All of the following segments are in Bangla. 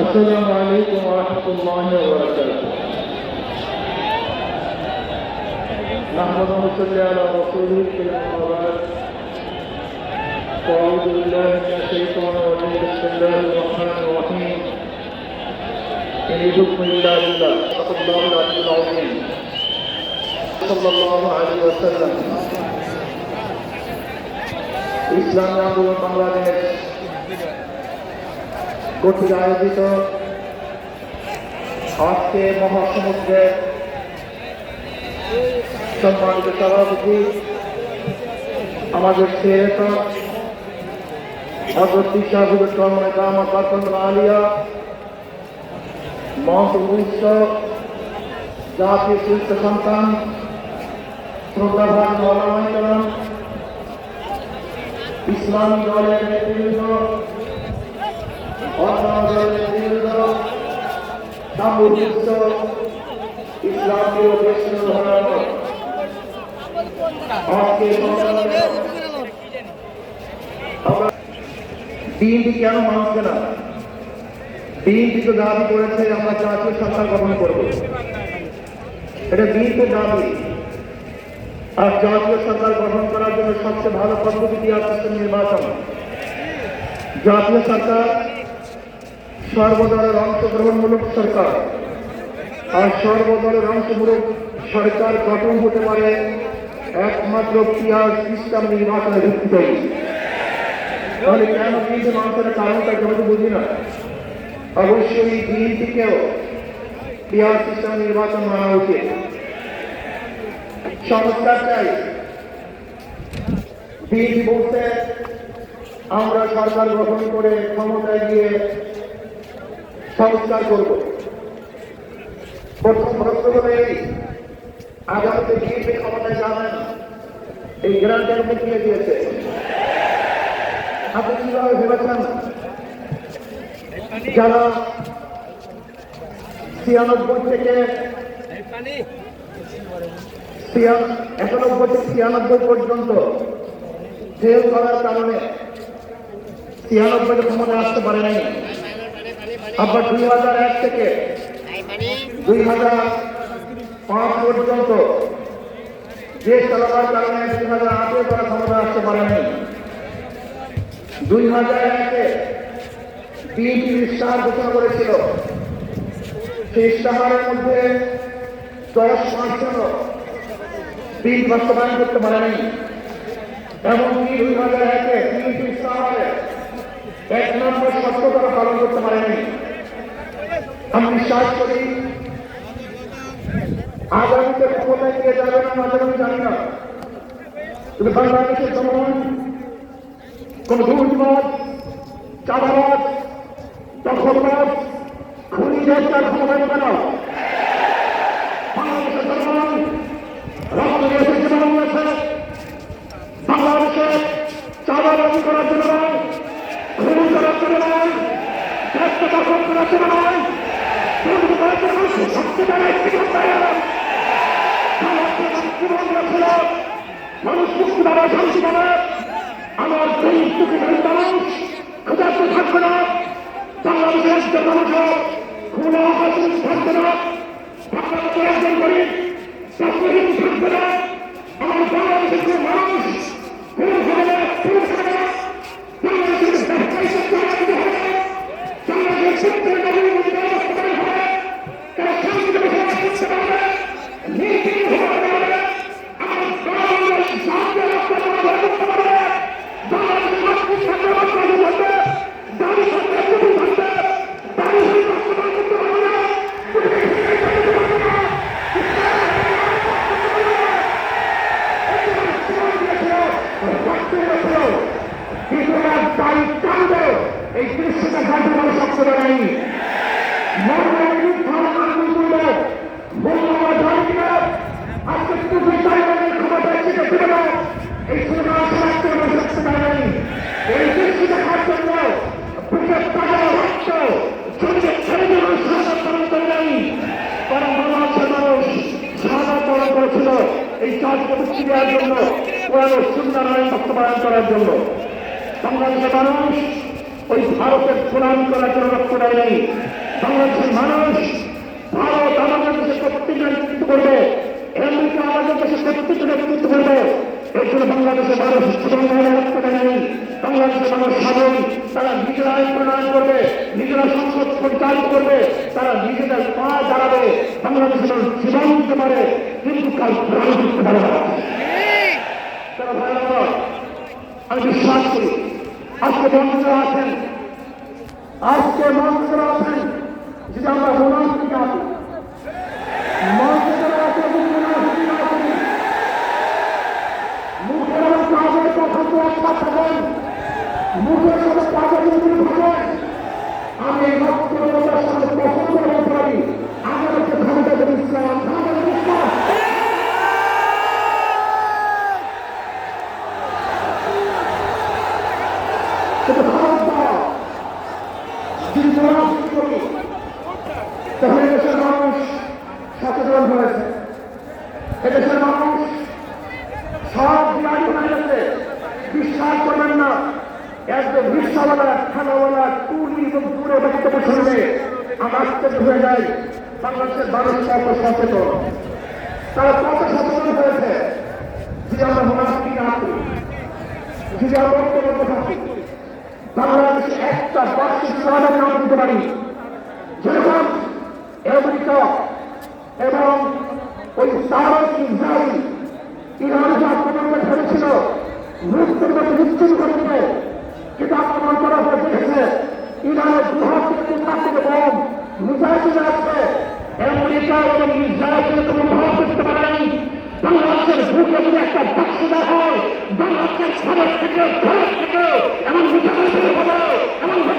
السلام عليكم ورحمة الله وبركاته نحمد ونصلي على رسوله الكريم وبعد وأعوذ بالله من الشيطان الرجيم بسم الله الرحمن الرحيم إن يدكم إلا بالله صدق الله العلي العظيم صلى الله عليه وسلم ইসলামী আন্দোলন বাংলাদেশ কর্তৃক আয়োজিত আজকে মহাসমুদ্রে সম্মানিত সভাপতি, আমাদের শেরেতা হজরত শাহুল চরমায় দামা কাতন আলিয়া মহন্ত জাতীয় শীর্ষ সন্তান শ্রদ্ধাভান মহানায়করণ ইসলামী দলের নেতৃবৃন্দ বিএনপি তো দাবি করেছে, আমরা জাতীয় সরকার গঠন করব। এটা বিএনপির দাবি। আর জাতীয় সরকার গঠন করার জন্য সবচেয়ে ভালো পদ্ধতি কি আছে? নির্বাচন। জাতীয় সরকার সর্বদলের অংশগ্রহণমূলক সরকার। আর সর্বদলের অংশমূলক সরকার গঠন হতে পারে একমাত্র পিয়ার সিস্টেম নির্বাচনের ভিত্তিতে। তাহলে কেন বিএনপি মানুষের কারণটা তো বুঝি না? অবশ্যই বিএনপিকেও পিয়াজ সিস্টেম নির্বাচন মানা উচিত। সংস্কার চাই। বিএনপি বলতে আমরা সরকার গঠন করে ক্ষমতায় গিয়ে সংস্কার করব। প্রথম হলো এই আগামীতে বিএনপি ক্ষমতায় যাবেন। এই গ্রান্টের মুখিয়ে দিয়েছে। আপনি কীভাবে ভেবেছেন? যারা ছিয়ানব্বই থেকে একানব্বই থেকে ছিয়ানব্বই পর্যন্ত ফেল করার কারণে ছিয়ানব্বই ক্ষমতা আসতে পারে নাই আবার দুই হাজার এক থেকে দুই হাজার পাঁচ পর্যন্ত যে চালাবার কারণে দুই হাজার আটে তারা ক্ষমতা আসতে পারেনি। দুই হাজার একে বিএনপি ইস্তাহার ঘোষণা করেছিল। সেই ইস্তাহারের মধ্যে দশ পার্সেন্ট বিল বাস্তবায়ন করতে পারেনি। এমনকি দুই হাজার একে বিএনপি ইস্তাহারে এক নম্বর সত্য তারা পালন করতে পারেনি। আমি বিশ্বাস করি। আগামীতে ক্ষমতায় নিয়ে যাবেন আমাদের আমি জানি না। কিন্তু বাংলাদেশের জনগণ, কোন দুর্নীতিবাদ চাঁদাবাদ দখলবাদ খুনি হত্যার ক্ষমতা নেবে না। চাঁদাবাজি করার জন্য নয় নয় স্বাস্থ্য দখল করার নয়। মানুষ মুক্তি পাবে শান্তি পাবে আমার দুই কোটি মানুষ ক্ষুদার্ত থাকবে না বাংলাদেশের একজন মানুষও খুন অপারেশন থাকবে না একজন গরিব চাকরিহীন থাকবে না আমার বাংলাদেশের যে মানুষ খুন হবে না খুন হবে না বাংলাদেশের ব্যবসায়ী সত্য হবে বাংলাদেশের সত্যের নবীন ব্যবস্থা হবে তারা শান্তিতে বসবাস করতে পারবে নীতি হবে আমার বাংলাদেশ জাতীয় রাষ্ট্র করতে পারবে বাংলাদেশ রাষ্ট্র থাকবে বাংলাদেশ থাকবে দাবি থাকবে টুপি থাকবে দাবি হয়ে বাস্তবায়ন করতে পারবে না এই দৃশ্যটা ঘাটে বলে সক্ষতা নেই আজকে টুপি চাইবানের ক্ষমতায় থেকে দেবে না এই সিনেমা সাহায্য করে সক্ষতা নেই এই দৃশ্যটা ঘাট জন্য বুকের তাজা রক্ত শরীরে ছেড়ে দিয়ে সাদা পালন করে নেই বরং বাংলাদেশের মানুষ সাদা পালন করেছিল এই মুক্তি দেওয়ার জন্য কোরআন সুন্দর আইন বাস্তবায়ন করার জন্য। বাংলাদেশের মানুষ ওই ভারতের প্রণাম করার জন্য রক্ত দেয় নাই বাংলাদেশের মানুষ ভারত আমাদের দেশে নেতৃত্ব করবে আমেরিকা আমাদের দেশে নেতৃত্ব করবে। জন্য বাংলাদেশের মানুষ নাই বাংলাদেশের মানুষ তারা নিজেরা আইন প্রণয়ন করবে, নিজেরা সংসদ পরিচালিত করবে, তারা নিজেদের পা দাঁড়াবে। বাংলাদেশের মানুষ পারে, কিন্তু কাল প্রাণ পারে তারা আমি বিশ্বাস করি, আজকে বন্ধুরা আছেন। আজকে মন্ত্রীরা আছেন, যদি আমরা মোনাফিকে আছি মন্ত্রীরা আছে যদি মোনাফিকে আছি মুখের এবং কাজের কথা তো একটা থাকেন মুখের সাথে কাজের যদি থাকেন আমি এই বক্তব্যটার সাথে পছন্দ করতে পারি আমার হচ্ছে ক্ষমতা যদি ইসলাম ক্ষমতা যদি ইসলাম কিন্তু খবরদার যদি মোনাফিক করি তাহলে দেশের মানুষ সচেতন হয়েছে এদেশের মানুষ সব বিরাজি বানিয়েছে বিশ্বাস করবেন না। একদম রিক্সাওয়ালা ঠেলাওয়ালা টুলি এবং দূরে বক্তব্য শুনলে আমার হয়ে যায় বাংলাদেশের মানুষ কত সচেতন তারা কত সচেতন হয়েছে। যদি একটা দিতে পারি এবং ওই ইরান যে আক্রমণ করে ধরেছিল মৃত্যুর মতো নিশ্চিত করে দিবে কিন্তু আক্রমণ করা দেখেছে ইরানের দু মিসাইল চলে আসছে আমেরিকা এবং ইসরায়েলের কোনো প্রভাব করতে বাংলাদেশের একটা বাক্স বাংলাদেশের সমাজ থেকে ভারত থেকে এমন মোটামুটি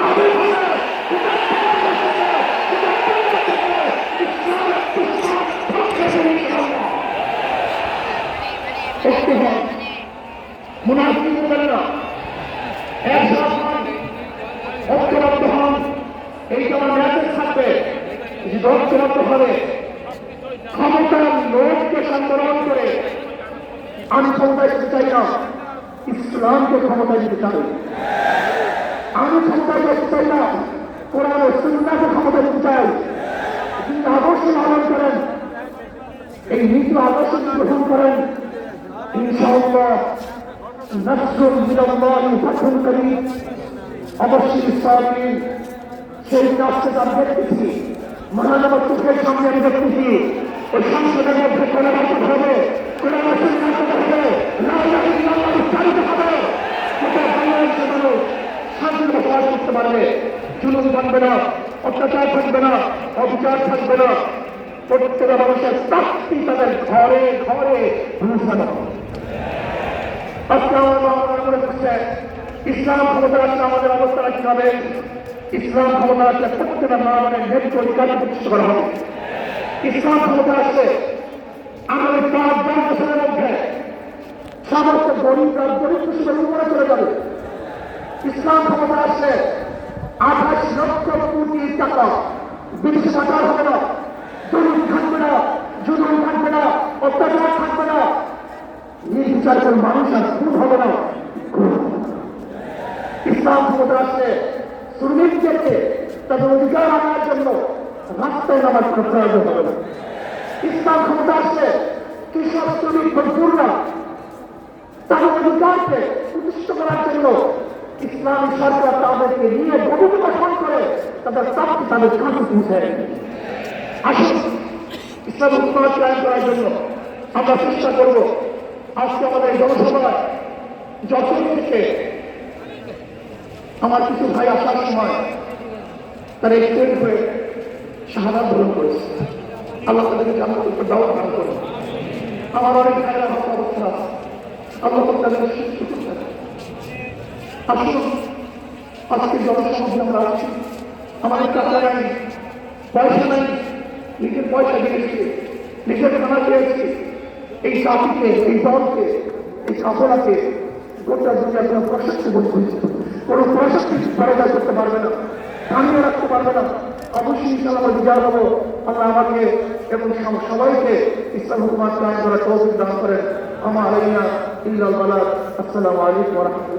হবে একটু হয় মুনাফিক না একসাথ ঐক্যবদ্ধ হন। এই তোমার মেসেজ থাকবে যদি ঐক্যবদ্ধ হবে ক্ষমতার লোককে সম্বোধন করে। আমি ক্ষমতায় যেতে চাই না, ইসলামকে ক্ষমতায় যেতে চাই। আমি ক্ষমতায় যেতে চাই না, কোরআন সুন্নাকে ক্ষমতায় যেতে চাই। তিনি আদর্শ লালন করেন, এই নীতি আদর্শ গ্রহণ করেন, ইনশাআল্লাহ নসরুল মিনাল্লাহ ফাতহুল করিম অবশ্যই ইসলামী সেই রাষ্ট্রে তার দেখতেছি মহানবর চোখের সামনে আমি দেখতেছি ওই সংসদের মধ্যে হবে কোরআন হবে না ইলাহা ইল্লাল্লাহ উচ্চারিত হবে এটা বাংলাদেশের মানুষ শান্তির বসবাস করতে পারবে জুলুম থাকবে না অত্যাচার থাকবে না অবিচার থাকবে না ঘরে ঘরে ইসলাম ক্ষমতা আসলে আমাদের অবস্থাটা কি হবে। ইসলাম ক্ষমতা আসলে প্রত্যেকটা মা মানে ন্যায্য অধিকার প্রতিষ্ঠা করা হবে। ইসলাম ক্ষমতা আসলে আমাদের পাঁচ দশ বছরের মধ্যে সমস্ত গরিব আর গরিব কৃষকের উপরে চলে যাবে। ইসলাম ক্ষমতা আসলে আঠাশ লক্ষ কোটি টাকা বিদেশে পাচার হবে না। জরুরি থাকবে না জুলুম থাকবে না, অত্যাচার থাকবে না। নির্বিচার করে মানুষ আর খুন হবে না। ইসলাম ক্ষমতা আসলে শ্রমিকদেরকে তাদের অধিকার আনার জন্য রাস্তায় নামার কোনো প্রয়োজন হবে। না ইসলাম ক্ষমতা আসলে কৃষক, শ্রমিক মজদুররা তাদের অধিকারকে প্রতিষ্ঠিত করার জন্য ইসলামী সরকার তাদেরকে নিয়ে গভীর গঠন করে তাদের প্রাপ্তি তাদের কাছে পৌঁছে আসুন, ইসলাম উন্নয়ন করার জন্য আমরা চেষ্টা করব। আজকে আমাদের জনসভায় যত থেকে আমার কিছু ভাই আসার সময় তারা এক্সিডেন্ট হয়ে শাহাদাত গ্রহণ করেছে। আল্লাহ তাদেরকে উপর দাওয়া দান করে আমার অনেক ভাইরা হত্যা অবস্থা আল্লাহ তাদের। আসুন, আজকে জনসমাজে আমরা আছি আমাদের টাকা নাই পয়সা নাই, নিজের পয়সা দিয়েছি নিজের খানা দিয়েছি এই জাতিকে, এই দলকে, এই সফলাকে গোটা দুনিয়া কোনো প্রশস্তি বলে পরিচিত কোনো প্রশস্তি পরাজয় করতে পারবে না, থামিয়ে রাখতে পারবে না। অবশ্যই ইনশাল্লাহ আমরা বিচার হব। আল্লাহ আমাকে এবং সবাইকে ইসলাম হুকুমাত কায়ম করার তৌফিক দান করেন। আমার আলাইনা ইল্লাল বালাদ আসসালামু আলাইকুম